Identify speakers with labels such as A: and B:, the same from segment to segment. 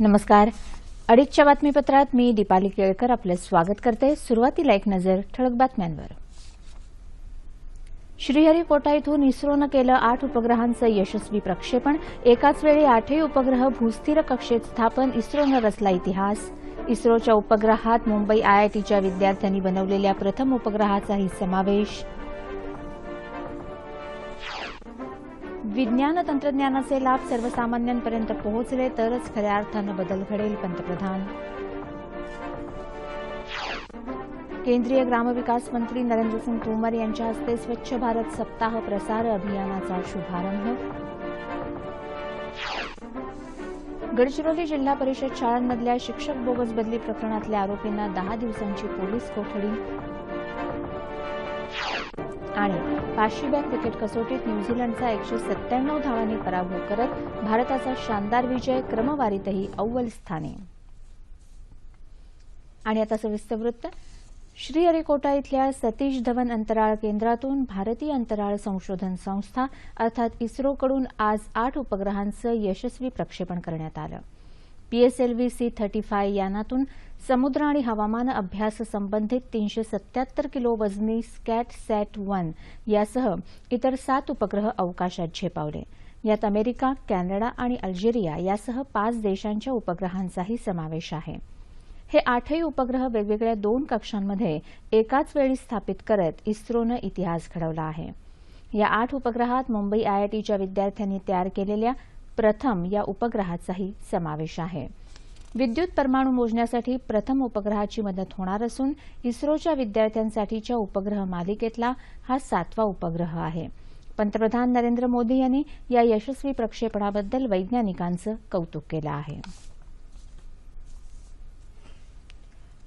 A: नमस्कार. अडीचच्या बातमीपत्रात मी दीपाली केळकर आपलं स्वागत करते. सुरुवातीला एक नजर ठळक बातम्यांवर. श्रीहरिकोटा इथून इस्रोनं केलं आठ उपग्रहांचं यशस्वी प्रक्षेपण. एकाच वेळी आठही उपग्रह भूस्थिर कक्षेत स्थापन. इस्रोनं रचला इतिहास. इस्रोच्या उपग्रहात मुंबई आयआयटीच्या विद्यार्थ्यांनी बनवलेल्या प्रथम उपग्रहाचाही समावेश. विज्ञान तंत्रज्ञानाचे लाभ सर्वसामान्यांपर्यंत पोहोचले तरच खऱ्या अर्थानं बदल घडेल पंतप्रधान. केंद्रीय ग्रामविकास मंत्री नरेंद्रसिंग तोमर यांच्या हस्ते स्वच्छ भारत सप्ताह प्रसार अभियानाचा शुभारंभ. गडचिरोली जिल्हा परिषद शाळांमधल्या शिक्षक बोगस बदली प्रकरणातल्या आरोपींना दहा दिवसांची पोलीस कोठडी आणि पाचशेव्या क्रिकेट कसोटीत न्यूझीलंडचा एकशे सत्त्याण्णव धावांनी पराभव करत भारताचा शानदार विजय क्रमवारीतही अव्वल स्थानी. आणि आता सविस्तर वृत्त. श्रीहरिकोटा इथल्या सतीश धवन अंतराळ केंद्रातून भारतीय अंतराळ संशोधन संस्था अर्थात इस्रोकडून आज आठ उपग्रहांचं यशस्वी प्रक्षेपण करण्यात आलं. पीएसएलव्ही सी थर्टी फाय यानातून समुद्र आणि हवामान अभ्यास संबंधित तीनशे सत्याहत्तर किलो वजनी स्कॅट सॅट वन यासह इतर सात उपग्रह अवकाशात झेपावले. यात अमेरिका कॅनडा आणि अल्जेरिया यासह पाच देशांच्या उपग्रहांचाही समावेश आहे. हे आठही उपग्रह वेगवेगळ्या दोन कक्षांमध्ये एकाच वेळी स्थापित करत इस्रोनं इतिहास घडवला आहे. या आठ उपग्रहात मुंबई आयआयटीच्या विद्यार्थ्यांनी तयार केलेल्या प्रथम या उपग्रहाचाही समावेश आहे. विद्युत परमाणू मोजण्यासाठी प्रथम उपग्रहाची मदत होणार असून इस्रोच्या विद्यार्थ्यांसाठीच्या उपग्रह मालिकेतला हा सातवा उपग्रह आहे. पंतप्रधान नरेंद्र मोदी यांनी या यशस्वी प्रक्षेपणाबद्दल वैज्ञानिकांचं कौतुक केलं आहे.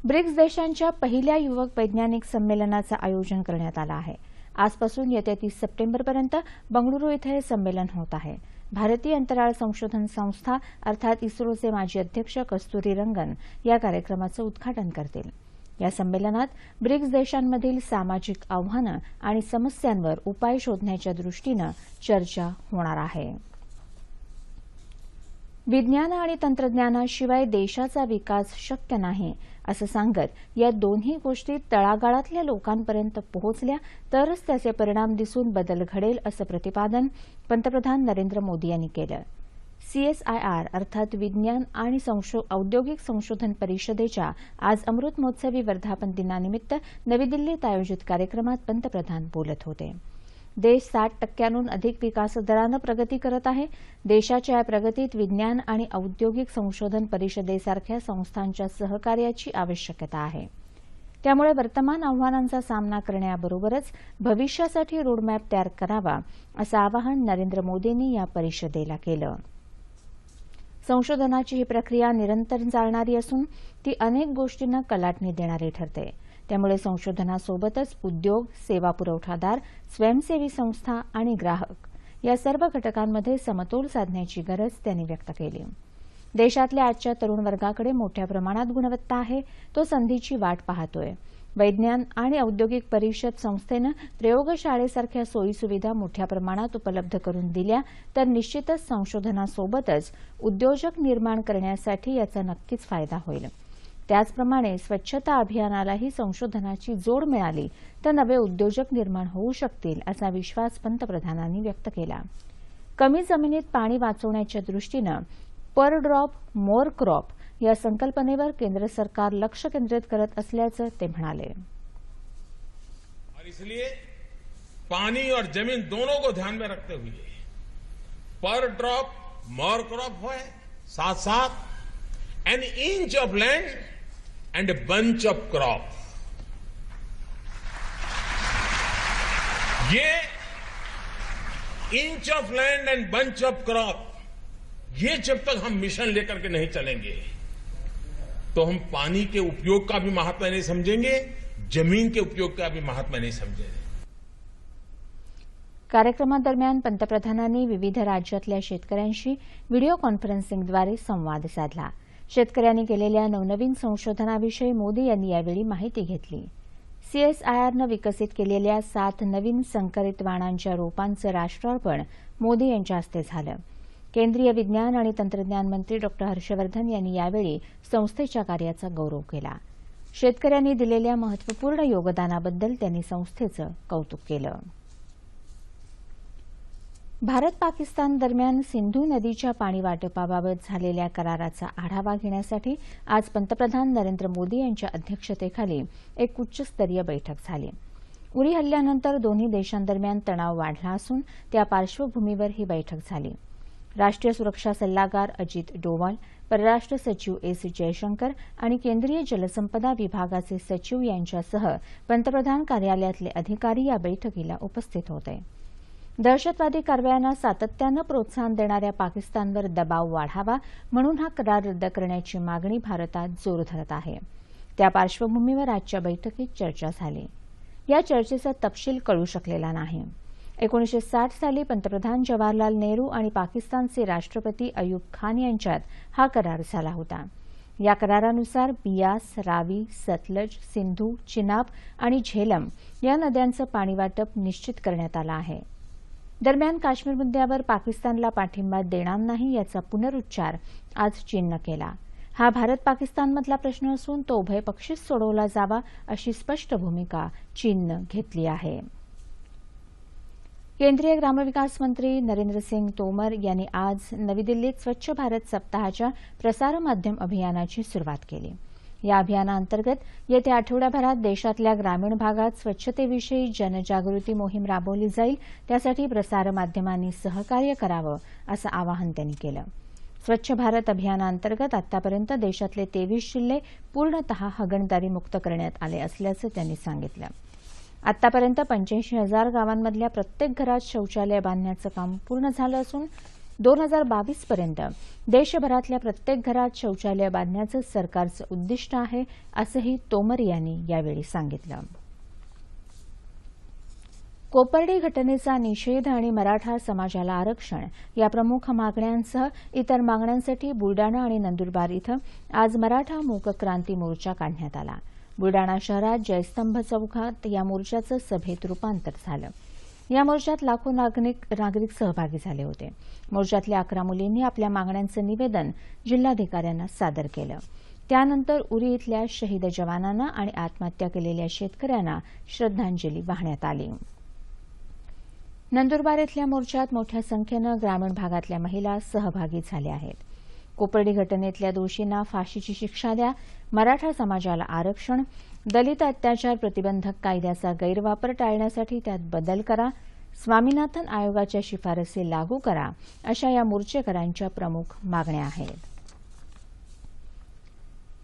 A: ब्रिक्स देशांच्या पहिल्या युवक वैज्ञानिक संमेलनाचं आयोजन करण्यात आलं आहे. आजपासून येत्या तीस सप्टेंबरपर्यंत बंगळुरू इथं हे संमेलन होत आहे. भारतीय अंतराळ संशोधन संस्था अर्थात इस्रोचे माजी अध्यक्ष कस्तुरी रंगन या कार्यक्रमाचं उद्घाटन करतील. या संमेलनात ब्रिक्स देशांमधील सामाजिक आव्हानं आणि समस्यांवर उपाय शोधण्याच्या दृष्टीनं चर्चा होणार आहे. विज्ञान आणि तंत्रज्ञानाशिवाय देशाचा विकास शक्य नाही असं सांगत या दोन्ही गोष्टी तळागाळातल्या लोकांपर्यंत पोहोचल्या तरच त्याचे परिणाम दिसून बदल घडेल असं प्रतिपादन पंतप्रधान नरेंद्र मोदी यांनी केलं. सीएसआयआर अर्थात विज्ञान आणि औद्योगिक संशोधन परिषदेच्या आज अमृत महोत्सवी वर्धापन दिनानिमित्त नवी दिल्लीत आयोजित कार्यक्रमात पंतप्रधान बोलत होते. देश साठ टक्क्यांहून अधिक विकास दरानं प्रगती करत आहे. देशाच्या या प्रगतीत विज्ञान आणि औद्योगिक संशोधन परिषदेसारख्या संस्थांच्या सहकार्याची आवश्यकता आहे. त्यामुळे वर्तमान आव्हानांचा सामना करण्याबरोबरच भविष्यासाठी रोडमॅप तयार करावा असं आवाहन नरेंद्र मोदींनी या परिषदेला केलं. संशोधनाची ही प्रक्रिया निरंतर चालणारी असून ती अनेक गोष्टींना कलाटणी देणारी ठरते. त्यामुळे संशोधनासोबतच उद्योग सेवा पुरवठादार स्वयंसेवी संस्था आणि ग्राहक या सर्व घटकांमध्ये समतोल साधण्याची गरज त्यांनी व्यक्त केली. देशातल्या आजच्या तरुण वर्गाकडे मोठ्या प्रमाणात गुणवत्ता आहे तो संधीची वाट पाहतोय. वैज्ञान आणि औद्योगिक परिषद संस्थेनं प्रयोगशाळेसारख्या सोयीसुविधा मोठ्या प्रमाणात उपलब्ध करून दिल्या तर निश्चितच संशोधनासोबतच उद्योजक निर्माण करण्यासाठी याचा नक्कीच फायदा होईल. त्याचप्रमाणे स्वच्छता अभियानालाही संशोधनाची जोड मिळाली तर नवे उद्योजक निर्माण होऊ शकतील असा विश्वास पंतप्रधानांनी व्यक्त केला. कमी जमिनीत पाणी वाचवण्याच्या दृष्टीनं पर ड्रॉप मोर क्रॉप या संकल्पनेवर केंद्र सरकार लक्ष केंद्रित करत असल्याचं ते म्हणाले.
B: इसलिए पानी और जमीन दोनों को ध्यान में रखते हुए पर ड्रॉप मोर क्रॉप हो साथ साथ an inch of land and bunch of crop ये inch of land and bunch of crop ये जब तक हम मिशन लेकर के नहीं चलेंगे तो हम पानी के उपयोग का भी महत्व नहीं समझेंगे, ज़मीन के उपयोग का भी महत्व नहीं समझेंगे।
A: कार्यक्रमादरम्यान पंतप्रधानांनी विविध राज्यातल्या शेतकऱ्यांशी व्हिडिओ कॉन्फरन्सिंगद्वारे संवाद साधला. शेतकऱ्यांनी केलेल्या नवनवीन संशोधनाविषयी मोदी यांनी यावेळी माहिती घेतली. सीएसआयआरनं विकसित केलेल्या सात नवीन संकरित वाणांच्या रोपांचं राष्ट्रार्पण मोदी यांच्या हस्ते झालं. केंद्रीय विज्ञान आणि तंत्रज्ञान मंत्री डॉ. हर्षवर्धन यांनी यावेळी संस्थेच्या कार्याचा गौरव केला. शेतकऱ्यांनी दिलेल्या महत्त्वपूर्ण योगदानाबद्दल त्यांनी संस्थेचं कौतुक केलं. भारत पाकिस्तान दरम्यान सिंधू नदीच्या पाणी वाटपाबाबत झालेल्या कराराचा आढावा घेण्यासाठी आज पंतप्रधान नरेंद्र मोदी यांच्या अध्यक्षतेखाली एक उच्चस्तरीय बैठक झाली. उरी हल्ल्यानंतर दोन्ही देशांदरम्यान तणाव वाढला असून त्या पार्श्वभूमीवर ही बैठक झाली. राष्ट्रीय सुरक्षा सल्लागार अजित डोवाल परराष्ट्र सचिव एस जयशंकर आणि केंद्रीय जलसंपदा विभागाचे सचिव यांच्यासह पंतप्रधान कार्यालयातले अधिकारी या बैठकीला उपस्थित होते. दहशतवादी कारवायांना सातत्यानं प्रोत्साहन देणाऱ्या पाकिस्तानवर दबाव वाढावा म्हणून हा करार रद्द करण्याची मागणी भारतात जोर धरत आहे. त्या पार्श्वभूमीवर आजच्या बैठकीत चर्चा झाली. या चर्चेचा तपशील कळू शकलेला नाही. एकोणीशे साठ साली पंतप्रधान जवाहरलाल नेहरू आणि पाकिस्तानचे राष्ट्रपती अयूब खान यांच्यात हा करार झाला होता. या करारानुसार बियास रावी सतलज सिंधू चिनाब आणि झेलम या नद्यांचं पाणी वाटप निश्चित करण्यात आलं आहे. दरम्यान काश्मीर मुद्द्यावर पाकिस्तानला पाठिंबा देणार नाही याचा पुनरुच्चार आज चीननं केला. हा भारत पाकिस्तानमधला प्रश्न असून तो उभयपक्षीच सोडवला जावा अशी स्पष्ट भूमिका चीननं घेतली आहे. केंद्रीय ग्रामविकास मंत्री नरेंद्र सिंग तोमर यांनी आज नवी दिल्लीत स्वच्छ भारत सप्ताहाच्या प्रसारमाध्यम अभियानाची सुरुवात केली. या अभियानाअंतर्गत येत्या आठवड्याभरात देशातल्या ग्रामीण भागात स्वच्छतेविषयी जनजागृती मोहीम राबवली जाईल त्यासाठी प्रसारमाध्यमांनी सहकार्य करावं असं आवाहन त्यांनी केलं. स्वच्छ भारत अभियानाअंतर्गत आतापर्यंत देशातले तेवीस जिल्हे पूर्णतः हगणदारी मुक्त करण्यात आले असल्याचं त्यांनी सांगितलं. आतापर्यंत पंच्याऐंशी हजार गावांमधल्या प्रत्येक घरात शौचालय बांधण्याचं काम पूर्ण झालं असून दोन हजार बावीस पर्यंत देशभरातल्या प्रत्येक घरात शौचालय बांधण्याचं सरकारचं उद्दिष्ट आहे असंही तोमर यांनी यावेळी सांगितलं. कोपर्डी घटनेचा निषेध आणि मराठा समाजाला आरक्षण या प्रमुख मागण्यांसह इतर मागण्यांसाठी बुलडाणा आणि नंदुरबार इथं आज मराठा मूक क्रांती मोर्चा काढण्यात आला. बुलडाणा शहरात जयस्तंभ चौकात या मोर्चाचं सभेत रूपांतर झालं. या मोर्चात लाखो नागरिक नागरिक सहभागी झाले होते. मोर्चातल्या अकरा मुलींनी आपल्या मागण्यांचं निवेदन जिल्हाधिकाऱ्यांना सादर केलं. त्यानंतर उरी इथल्या शहीद जवानांना आणि आत्महत्या केलेल्या शेतकऱ्यांना श्रद्धांजली वाहण्यात आली. नंदुरबार इथल्या मोर्चात मोठ्या संख्येनं ग्रामीण भागातल्या महिला सहभागी झाल्या आहेत. कोपर्डी घटनेतल्या दोषींना फाशीची शिक्षा द्या मराठा समाजाला आरक्षण दलित अत्याचार प्रतिबंधक कायद्याचा गैरवापर टाळण्यासाठी त्यात बदल करा. स्वामीनाथन आयोगाच्या शिफारसी लागू करा अशा या मोर्चेकरांच्या प्रमुख मागण्या आहेत.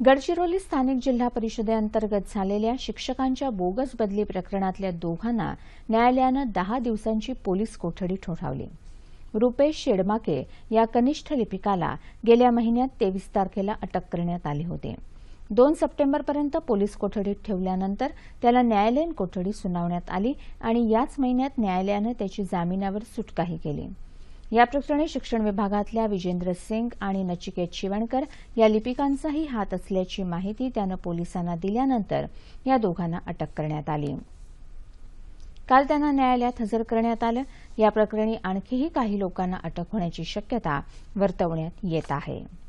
A: गडचिरोली स्थानिक जिल्हा परिषदेअंतर्गत झालेल्या शिक्षकांच्या बोगस बदली प्रकरणातल्या दोघांना न्यायालयानं दहा दिवसांची पोलीस कोठडी ठोठावली. रुपेश शेडमाके या कनिष्ठ लिपिकाला गेल्या महिन्यात तेवीस तारखेला अटक करण्यात आली होती. दोन सप्टेंबरपर्यंत पोलीस कोठडीत ठेवल्यानंतर त्याला न्यायालयीन कोठडी सुनावण्यात आली आणि याच महिन्यात न्यायालयानं त्याची जामिनावर सुटकाही केली. या प्रकरणी शिक्षण विभागातल्या विजेंद्र सिंग आणि नचिकेत शिवणकर या लिपिकांचाही हात असल्याची माहिती त्यानं पोलिसांना दिल्यानंतर या दोघांना अटक करण्यात आली. काल त्यांना न्यायालयात हजर करण्यात आलं. या प्रकरणी आणखीही काही लोकांना अटक होण्याची शक्यता वर्तवण्यात येत आहे.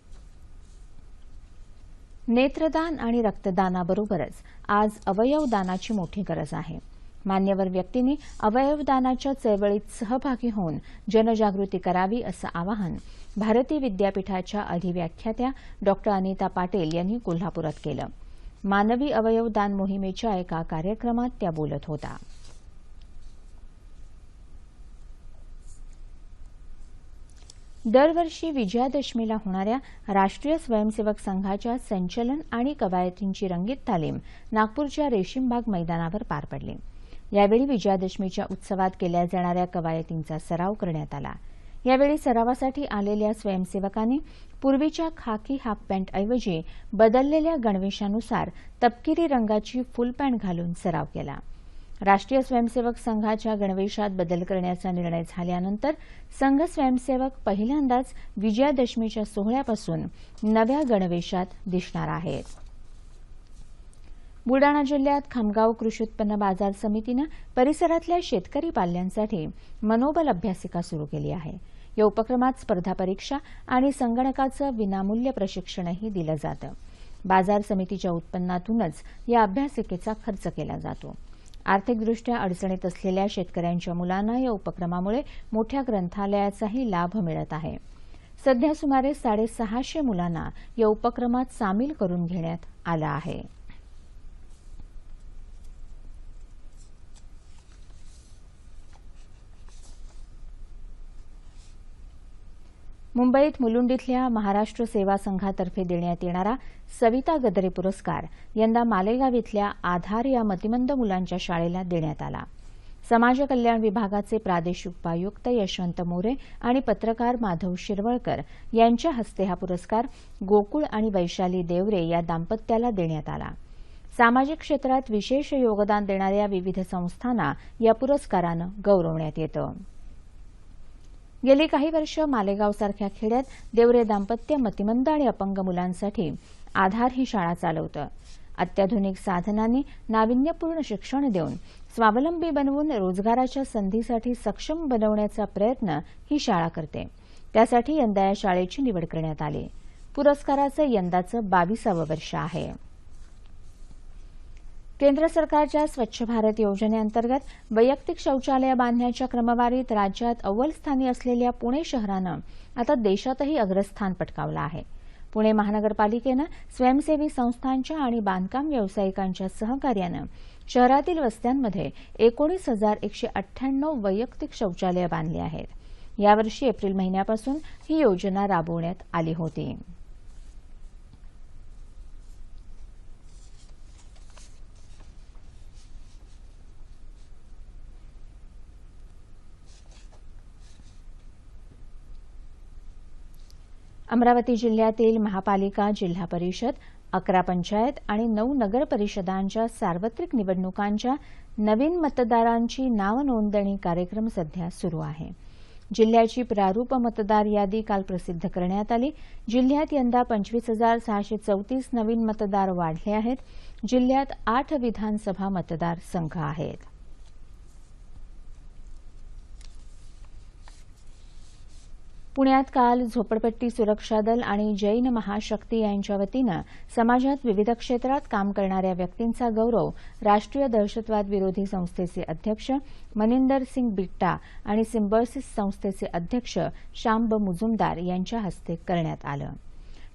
A: नेत्रदान आणि रक्तदानाबरोबरच आज अवयवदानाची मोठी गरज आहे. मान्यवर व्यक्तींनी अवयवदानाच्या चळवळीत सहभागी होऊन जनजागृती करावी असं आवाहन भारती विद्यापीठाच्या अधिव्याख्यात्या डॉ. अनिता पाटील यांनी कोल्हापुरात केलं. मानवी अवयवदान मोहिमेच्या एका कार्यक्रमात त्या बोलत होत्या दरवर्षी विजयादशमीला होणाऱ्या राष्ट्रीय स्वयंसेवक संघाच्या संचलन आणि कवायतींची रंगीत तालीम नागपूरच्या रेशीमबाग मैदानावर पार पडली. यावेळी विजयादशमीच्या उत्सवात केल्या जाणाऱ्या कवायतींचा सराव करण्यात आला. यावेळी सरावासाठी आलेल्या स्वयंसेवकांनी पूर्वीच्या खाकी हाफ पॅन्टऐवजी बदललेल्या गणवेशानुसार तपकिरी रंगाची फुल पॅन्ट घालून सराव केला. राष्ट्रीय स्वयंसेवक संघाच्या गणवेशात बदल करण्याचा निर्णय झाल्यानंतर संघ स्वयंसेवक पहिल्यांदाच विजयादशमीच्या सोहळ्यापासून नव्या गणवेशात दिसणार आहेत. बुलडाणा जिल्ह्यात खामगाव कृषी उत्पन्न बाजार समितीनं परिसरातल्या शेतकरी पाल्यांसाठी मनोबल अभ्यासिका सुरू केली आहे. या उपक्रमात स्पर्धा परीक्षा आणि संगणकाचं विनामूल्य प्रशिक्षणही दिलं जातं. बाजार समितीच्या उत्पन्नातूनच या अभ्यासिकेचा खर्च केला जातो. आर्थिकदृष्ट्या अडचणीत असलेल्या शेतकऱ्यांच्या मुलांना या उपक्रमामुळे मोठ्या ग्रंथालयाचाही लाभ मिळत आहे. सध्या सुमारे साडेसहाशे मुलांना या उपक्रमात सामील करून घेण्यात आलं आहे. मुंबईत मुलुंडीतल्या महाराष्ट्र सेवा संघातर्फे देण्यात येणारा सविता गदरे पुरस्कार यंदा मालेगाव इथल्या आधार या मतिमंद मुलांच्या शाळेला देण्यात आला. समाज कल्याण विभागाचे प्रादेशिक उपायुक्त यशवंत मोरे आणि पत्रकार माधव शिरवळकर यांच्या हस्ते हा पुरस्कार गोकुळ आणि वैशाली देवरे या दाम्पत्याला देण्यात आला. सामाजिक क्षेत्रात विशेष योगदान देणाऱ्या विविध संस्थांना या पुरस्कारानं गौरवण्यात येतं. गेली काही वर्ष मालेगावसारख्या खेड्यात देवरे दाम्पत्य मतिमंद आणि अपंग मुलांसाठी आधार ही शाळा चालवतं. अत्याधुनिक साधनांनी नाविन्यपूर्ण शिक्षण देऊन स्वावलंबी बनवून रोजगाराच्या संधीसाठी सक्षम बनवण्याचा प्रयत्न ही शाळा करते. त्यासाठी यंदा या शाळेची निवड करण्यात आली. पुरस्काराचं यंदाचं बावीसावं वर्ष आहे. केंद्र सरकारच्या स्वच्छ भारत योजनेअंतर्गत वैयक्तिक शौचालय बांधण्याच्या क्रमवारीत राज्यात अव्वल स्थानी असलेल्या पुणे शहरानं आता देशातही अग्रस्थान पटकावलं आहे. पुणे महानगरपालिकेनं स्वयंसेवी संस्थांच्या आणि बांधकाम व्यावसायिकांच्या सहकार्यानं शहरातील वस्त्यांमध्ये एकोणीस हजार एकशे अठ्ठ्याण्णव वैयक्तिक शौचालयं बांधली आहेत. यावर्षी एप्रिल महिन्यापासून ही योजना राबवण्यात आली होती. अमरावती जिल्ह्यातील महापालिका जिल्हा परिषद अकरा पंचायत आणि नऊ नगर परिषदांच्या सार्वत्रिक निवडणुकांच्या नवीन मतदारांची नावनोंदणी कार्यक्रम सध्या सुरू आहे. जिल्ह्याची प्रारूप मतदार यादी काल प्रसिद्ध करण्यात आली. जिल्ह्यात यंदा पंचवीस हजार सहाशे चौतीस नवीन मतदार वाढले आहेत. जिल्ह्यात आठ विधानसभा मतदारसंघ आहेत. पुण्यात काल झोपडपट्टी सुरक्षा दल आणि जैन महाशक्ती यांच्या वतीनं समाजात विविध क्षेत्रात काम करणाऱ्या व्यक्तींचा गौरव राष्ट्रीय दहशतवाद विरोधी संस्थेचे अध्यक्ष मनिंदर सिंग बिट्टा आणि सिम्बॉयसिस संस्थेचे अध्यक्ष शांब मुजुमदार यांच्या हस्ते करण्यात आलं.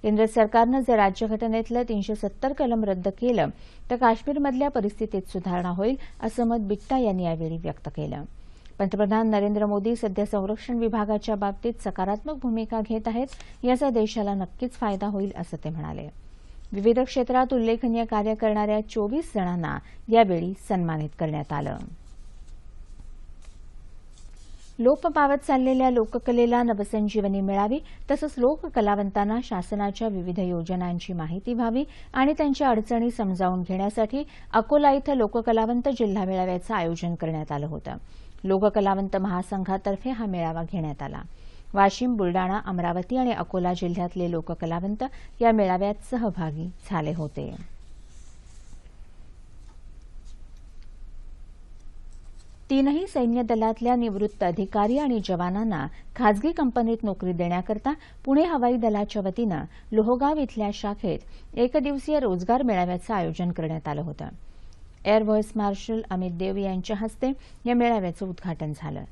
A: केंद्र सरकारनं जर राज्यघटनेतलं तीनशे सत्तर कलम रद्द केलं तर काश्मीरमधल्या परिस्थितीत सुधारणा होईल असं मत बिट्टा यांनी यावेळी व्यक्त केलं. पंतप्रधान नरेंद्र मोदी सध्या संरक्षण विभागाच्या बाबतीत सकारात्मक भूमिका घेत आहेत याचा देशाला नक्कीच फायदा होईल असं ते म्हणाले. विविध क्षेत्रात उल्लेखनीय कार्य करणाऱ्या चोवीस जणांना यावेळी सन्मानित करण्यात आलं. लोप पावत चाललेल्या लोककलेला नवसंजीवनी मिळावी तसंच लोककलावंतांना शासनाच्या विविध योजनांची माहिती व्हावी आणि त्यांच्या अडचणी समजावून घेण्यासाठी अकोला इथं लोककलावंत जिल्हा मेळाव्याचं आयोजन करण्यात आलं होतं. लोककलावंत महासंघातर्फे हा मेळावा घेण्यात आला. वाशिम बुलडाणा अमरावती आणि अकोला जिल्ह्यातले लोककलावंत या मेळाव्यात सहभागी झाले होते. तीनही सैन्य दलातल्या निवृत्त अधिकारी आणि जवानांना खाजगी कंपनीत नोकरी देण्याकरता पुणे हवाई दलाच्या वतीनं लोहगाव इथल्या शाखेत एकदिवसीय रोजगार मेळाव्याचं आयोजन करण्यात आलं होतं. Air vice marshal Amit Dev यांच्या हस्ते या मेळाव्याचं उद्घाटन झालं.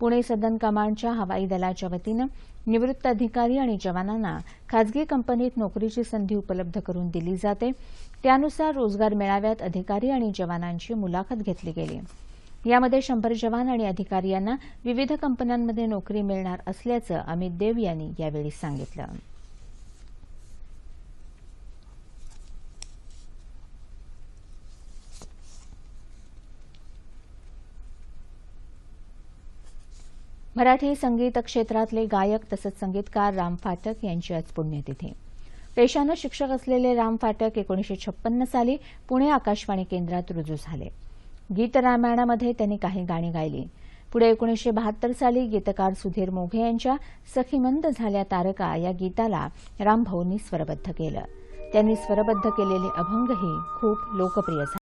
A: पुणे सदन कमांडच्या हवाई दलाच्या वतीनं निवृत्त अधिकारी आणि जवानांना खाजगी कंपनीत नोकरीची संधी उपलब्ध करून दिली जाते. त्यानुसार रोजगार मेळाव्यात अधिकारी आणि जवानांची मुलाखत घेतली गेली. यामध्ये शंभर जवान आणि अधिकारी यांना विविध कंपन्यांमध्ये नोकरी मिळणार असल्याचं अमित देव यांनी यावेळी सांगितलं. मराठी संगीत क्षेत्रातले गायक तसंच संगीतकार राम फाटक यांची आज पुण्यतिथी. पेशानं शिक्षक असलेले राम फाटक एकोणीशे छप्पन्न साली पुणे आकाशवाणी केंद्रात रुजू झाले. गीत रामायणामध्ये त्यांनी काही गाणी गायली. पुढे एकोणीशे बहात्तर साली गीतकार सुधीर मोघे यांच्या सखीमंद झाल्या तारका या गीताला रामभाऊंनी स्वरबद्ध केलं. त्यांनी स्वरबद्ध केलेले अभंगही खूप लोकप्रिय झाले.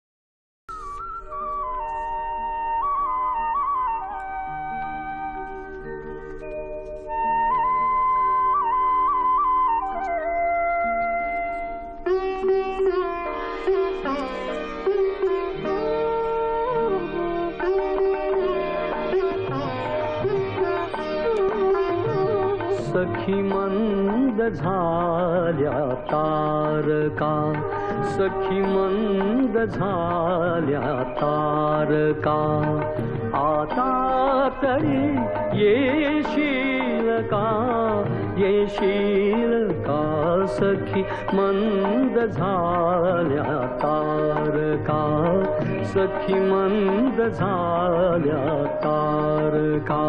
C: सखी मंद झाल्या तारका। आता तरी येशील का? येशील का सखी मंद झाल्या तारका? सखी मंद झाल्या तारका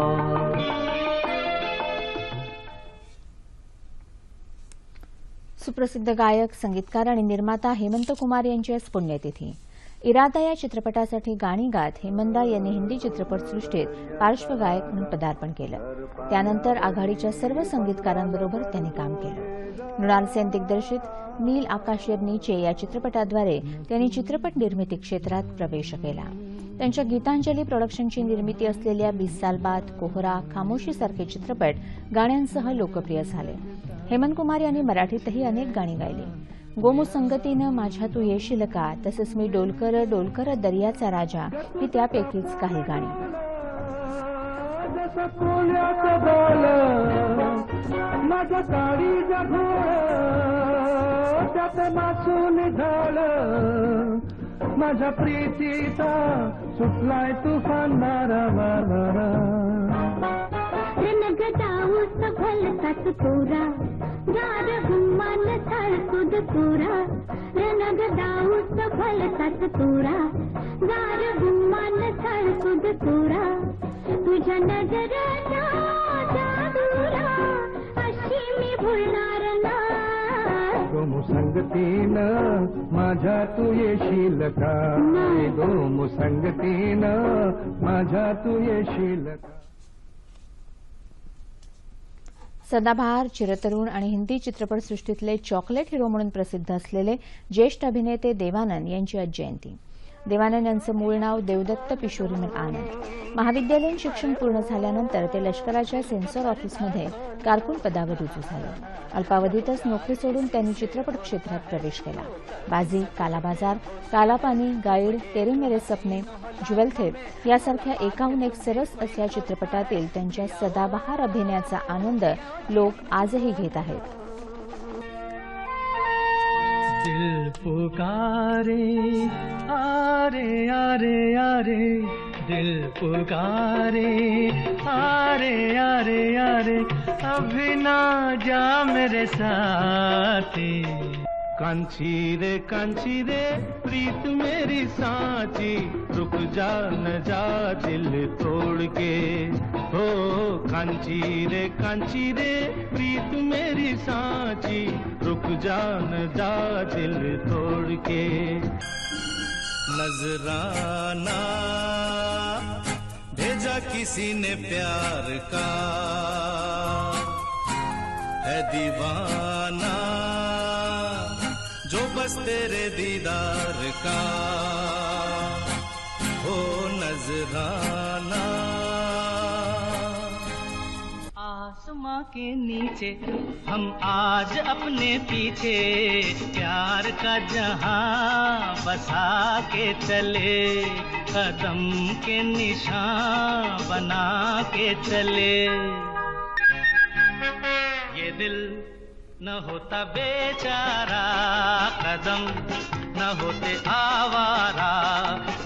A: सुप्रसिद्ध गायक संगीतकार आणि निर्माता हेमंत कुमार यांची आज पुण्यतिथी. इरादा या चित्रपटासाठी गाणी गात हेमंदा यांनी हिंदी चित्रपटसृष्टीत पार्श्वगायक म्हणून पदार्पण केलं. त्यानंतर आघाडीच्या सर्व संगीतकारांबरोबर त्यांनी काम केलं. मृणाल सेन दिग्दर्शित नील आकाश नीचे या चित्रपटाद्वारे त्यांनी चित्रपट निर्मिती क्षेत्रात प्रवेश केला. त्यांच्या गीतांजली प्रोडक्शनची निर्मिती असलेल्या बीस साल बाद कोहरा खामोशी सारखे चित्रपट गाण्यांसह लोकप्रिय झाले. हेमंत कुमार यांनी मराठीतही अनेक गाणी गायली. गोमू संगतीनं माझ्या तू येशील का? तसंच मी डोलकर डोलकर दर्याचा राजा ही त्यापैकीच काही गाणी.
D: माझ्या प्रीतीचा सुटलाय तुफान मारा मारा
E: रणगदाऊस भलताच तोरा गार गुम्मान थाळ सुद तोरा रणगदाऊस भलताच तोरा गार गुम्मान थाळ सुद तोरा तुझ्या नजरेच्या जादूला अशी मी भुलणार ना
D: माझ्या तू येशील का? गोमू संगतीनं माझ्या तू येशील का?
A: सदाबहार चिरतरुण आणि हिंदी चित्रपटसृष्टीतले चॉकलेट हिरो म्हणून प्रसिद्ध असलेले ज्येष्ठ अभिनेते देवानंद यांची आज जयंती. देवानंद यांचं मूळ नाव देवदत्त किशोरीमन आनंद महाविद्यालयीन शिक्षण पूर्ण झाल्यानंतर ते लष्कराच्या सेन्सॉर ऑफिसमध्ये कारकून पदावर रुजू झाले. अल्पावधीतच नोकरी सोडून त्यांनी चित्रपट क्षेत्रात प्रवेश केला. बाजी कालाबाजार कालापानी गाईड तेरे मेरे सपने ज्वेलथेप यासारख्या एकाहून एक सरस असल्या चित्रपटातील त्यांच्या सदाबहार अभिनयाचा आनंद लोक आजही घेत आहेत.
C: पुकारे आरे आरे आरे दिल पुकारे आरे आरे आरे अभी ना जा मेरे साथी। कांची रे कांची रे प्रीत मेरी सांची, रुक जा, न जा दिल तोड़ के। हो कांची रे कांची रे प्रीत मेरी सांची, रुक जा, न जा दिल तोड़ के। नजराना, भेजा किसी ने प्यार का। है दीवाना जो बस तेरे दीदार का हो नजराना। आसमां के नीचे हम आज अपने पीछे, प्यार का जहाँ बसा के चले, कदम के निशान बना के चले। ये दिल न होता बेचारा कदम, न होते आवारा,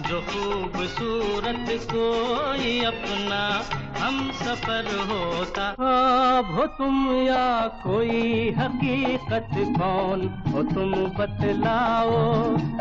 C: जो खूबसूरत कोई अपना हम सफ़र होता। अब हो तुम या कोई हकीकत कौन? हो तुम बतलाओ,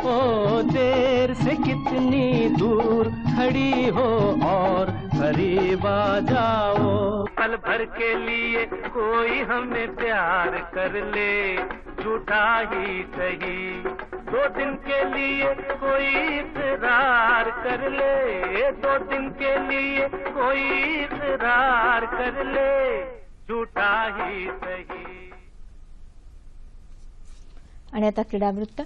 C: ओ देर से कितनी दूर खड़ी हो और करीब आ जाओ। पल भर के लिए कोई हमें प्यार कर ले, झूठा ही सही। दो दिन के लिए कोई इकरार कर ले, दो दिन के लिए कोई इकरार कर ले, झूठा ही सही।
A: आणि आता क्रीडावृत्त.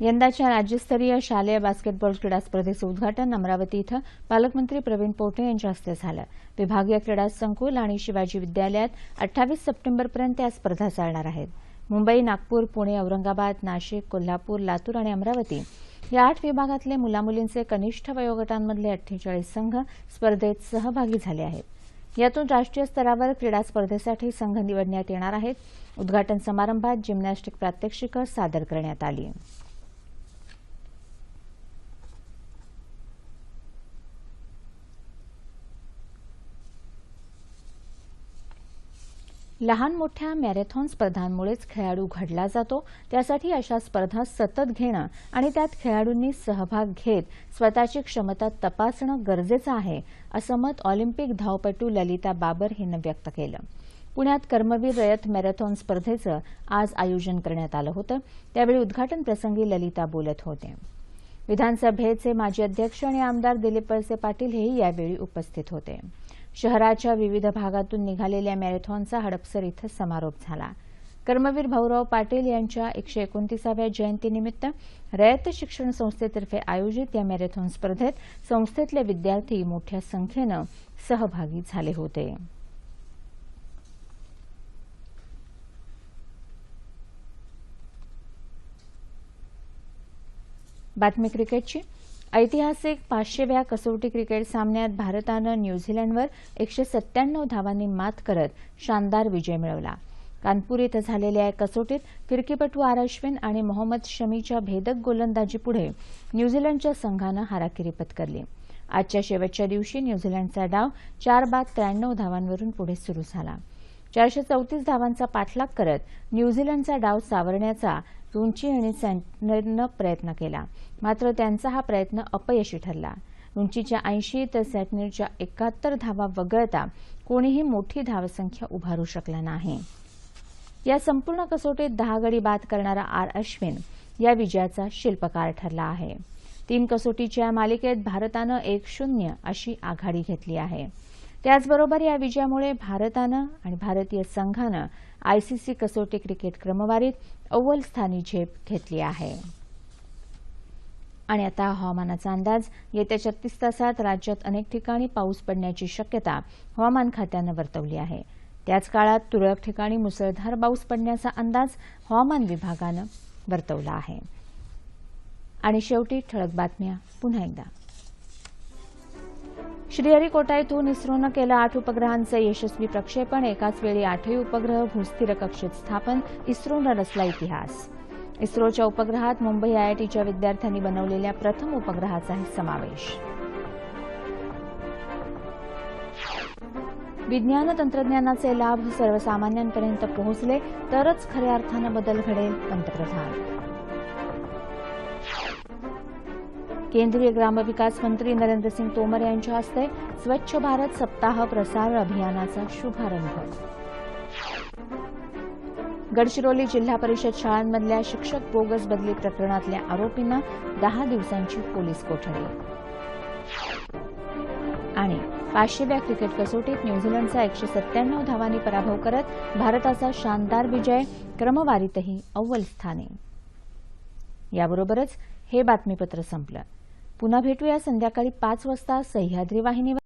A: यंदाच्या राज्यस्तरीय शालेय बास्केटबॉल क्रीडा स्पर्धेचं उद्घाटन अमरावती इथं पालकमंत्री प्रवीण पोटे यांच्या हस्ते झालं. विभागीय क्रीडा संकुल आणि शिवाजी विद्यालयात अठ्ठावीस सप्टेंबरपर्यंत या स्पर्धा चालणार आहेत. मुंबई नागपूर पुणे औरंगाबाद नाशिक कोल्हापूर लातूर आणि अमरावती या आठ विभागातले मुलामुलींचे कनिष्ठ वयोगटांमधले अठ्ठेचाळीस संघ स्पर्धेत सहभागी झाले आहेत. यातून राष्ट्रीय स्तरावर क्रीडा स्पर्धेसाठी संघ निवडण्यात येणार आहेत. उद्घाटन समारंभात जिम्नॅस्टिक प्रात्यक्षिकं सादर करण्यात आली. लहान मोठ्या मॅरेथॉन स्पर्धांमुळेच खेळाडू घडला जातो. त्यासाठी अशा स्पर्धा सतत घेणं आणि त्यात खेळाडूंनी सहभाग घेत स्वतःची क्षमता तपासणं गरजेचं आहे असं मत ऑलिम्पिक धावपटू ललिता बाबर हिनं व्यक्त केलं. पुण्यात कर्मवीर रयत मॅरेथॉन स्पर्धेचं आज आयोजन करण्यात आलं होतं. त्यावेळी उद्घाटन प्रसंगी ललिता बोलत होते. विधानसभेचे माजी अध्यक्ष आणि आमदार दिलीप वळसे पाटील हेही यावेळी उपस्थित होते. शहराच्या विविध भागातून निघालेल्या मॅरेथॉनचा हडपसर इथं समारोप झाला. कर्मवीर भाऊराव पाटील यांच्या एकशे एकोणतीसाव्या जयंतीनिमित्त रयत शिक्षण संस्थेतर्फे आयोजित या मॅरेथॉन स्पर्धेत संस्थेतले विद्यार्थी मोठ्या संख्येनं सहभागी झाले होते. बातमी क्रिकेटची ऐतिहासिक पाचशेव्या कसोटी क्रिकेट सामन्यात भारतानं न्यूझीलंडवर एकशे सत्त्याण्णव धावांनी मात करत शानदार विजय मिळवला. कानपूर इथं झालेल्या या कसोटीत फिरकीपटू आर अश्विन आणि मोहम्मद शमीच्या भेदक गोलंदाजीपुढे न्यूझीलंडच्या संघानं हाराकिरी पत्करली. आजच्या शेवटच्या दिवशी न्यूझीलंडचा डाव चार बाद त्र्याण्णव धावांवरून पुढे सुरू झाला. चारशे चौतीस धावांचा पाठलाग करत न्यूझीलंडचा डाव सावरण्याचा रुंची आणि सँटनरनं प्रयत्न केला. मात्र त्यांचा हा प्रयत्न अपयशी ठरला. उंचीच्या ऐंशी तर सँटनरच्या एकाहत्तर धावा वगळता कोणीही मोठी धावसंख्या उभारू शकला नाही. या संपूर्ण कसोटीत दहा गडी बाद करणारा आर अश्विन या विजयाचा शिल्पकार ठरला आहे. तीन कसोटीच्या मालिकेत भारतानं एक शून्य अशी आघाडी घेतली आहे. त्याचबरोबर या विजयामुळे भारतानं आणि भारतीय संघानं आयसीसी कसोटी क्रिकेट क्रमवारीत अव्वल स्थानी झेप घेतली आहे. आणि आता हवामानाचा अंदाज. येत्या छत्तीस तासात राज्यात अनेक ठिकाणी पाऊस पडण्याची शक्यता हवामान खात्यानं वर्तवली आहे. त्याच काळात तुरळक ठिकाणी मुसळधार पाऊस पडण्याचा अंदाज हवामान विभागानं वर्तवला आहे. आणि शेवटी ठळक बातम्या पुन्हा एकदा. श्रीहरिकोटा येथून इस्रोनं केलं आठ उपग्रहांचं यशस्वी प्रक्षेपण. एकाच वेळी आठही उपग्रह भूस्थिर कक्षेत स्थापन. इस्रोनं रचला इतिहास. इस्रोच्या उपग्रहात मुंबई आयआयटीच्या विद्यार्थ्यांनी बनवलेल्या प्रथम उपग्रहाचाही समावेश. विज्ञान तंत्रज्ञानाचे लाभ सर्वसामान्यांपर्यंत पोहोचले तरच खऱ्या अर्थानं बदल घडेल पंतप्रधान. केंद्रीय ग्रामविकास मंत्री नरेंद्र सिंग तोमर यांच्या हस्ते स्वच्छ भारत सप्ताह प्रसार अभियानाचा शुभारंभ. गडचिरोली जिल्हा परिषद शाळांमधल्या शिक्षक बोगस बदली प्रकरणातल्या आरोपींना दहा दिवसांची पोलीस कोठडी. आणि पाचशेव्या क्रिकेट कसोटीत न्यूझीलंडचा एकशे सत्त्याण्णव धावांनी पराभव करत भारताचा शानदार विजय क्रमवारीतही अव्वल स्थानी. याबरोबरच हे बातमीपत्र संपलं. पुन्हा भेटूया संध्याकाळी पाच वाजता सह्याद्री वाहिनीवर.